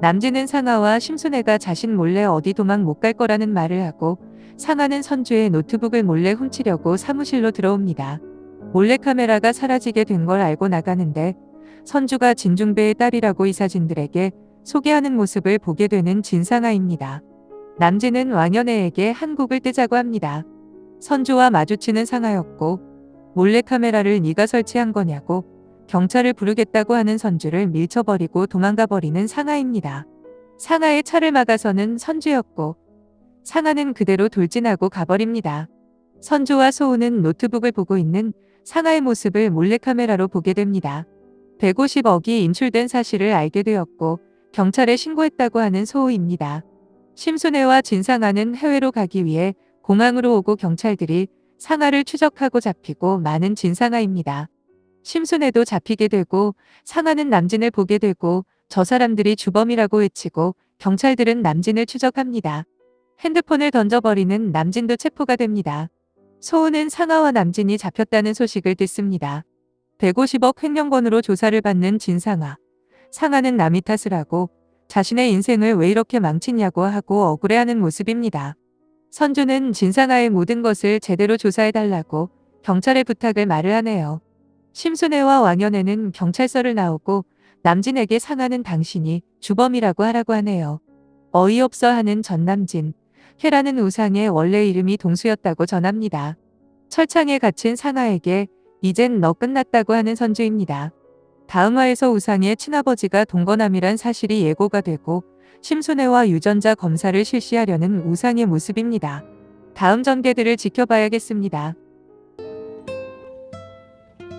남진은 상아와 심순애가 자신 몰래 어디 도망 못 갈 거라는 말을 하고 상아는 선주의 노트북을 몰래 훔치려고 사무실로 들어옵니다. 몰래카메라가 사라지게 된 걸 알고 나가는데 선주가 진중배의 딸이라고 이사진들에게 소개하는 모습을 보게 되는 진상아입니다. 남진은 왕연애에게 한국을 뜨자고 합니다. 선주와 마주치는 상아였고 몰래카메라를 네가 설치한 거냐고 경찰을 부르겠다고 하는 선주를 밀쳐버리고 도망가 버리는 상아입니다. 상아의 차를 막아서는 선주였고 상아는 그대로 돌진하고 가버립니다. 선주와 소우는 노트북을 보고 있는 상아의 모습을 몰래카메라로 보게 됩니다. 150억이 인출된 사실을 알게 되었고 경찰에 신고했다고 하는 소우입니다. 심순애와 진상아는 해외로 가기 위해 공항으로 오고 경찰들이 상아를 추적하고 잡히고 많은 진상아입니다. 심순애도 잡히게 되고 상아는 남진을 보게 되고 저 사람들이 주범이라고 외치고 경찰들은 남진을 추적합니다. 핸드폰을 던져버리는 남진도 체포가 됩니다. 소우는 상아와 남진이 잡혔다는 소식을 듣습니다. 150억 횡령건으로 조사를 받는 진상아. 상아는 남이 탓을 하고 자신의 인생을 왜 이렇게 망치냐고 하고 억울해하는 모습입니다. 선주는 진상아의 모든 것을 제대로 조사해달라고 경찰에 부탁을 말을 하네요. 심순애와 왕연애는 경찰서를 나오고 남진에게 상하는 당신이 주범이라고 하라고 하네요. 어이없어 하는 전남진. 혜라는 우상의 원래 이름이 동수였다고 전합니다. 철창에 갇힌 상하에게 이젠 너 끝났다고 하는 선주입니다. 다음 화에서 우상의 친아버지가 동거남이란 사실이 예고가 되고 심순애와 유전자 검사를 실시하려는 우상의 모습입니다. 다음 전개들을 지켜봐야겠습니다.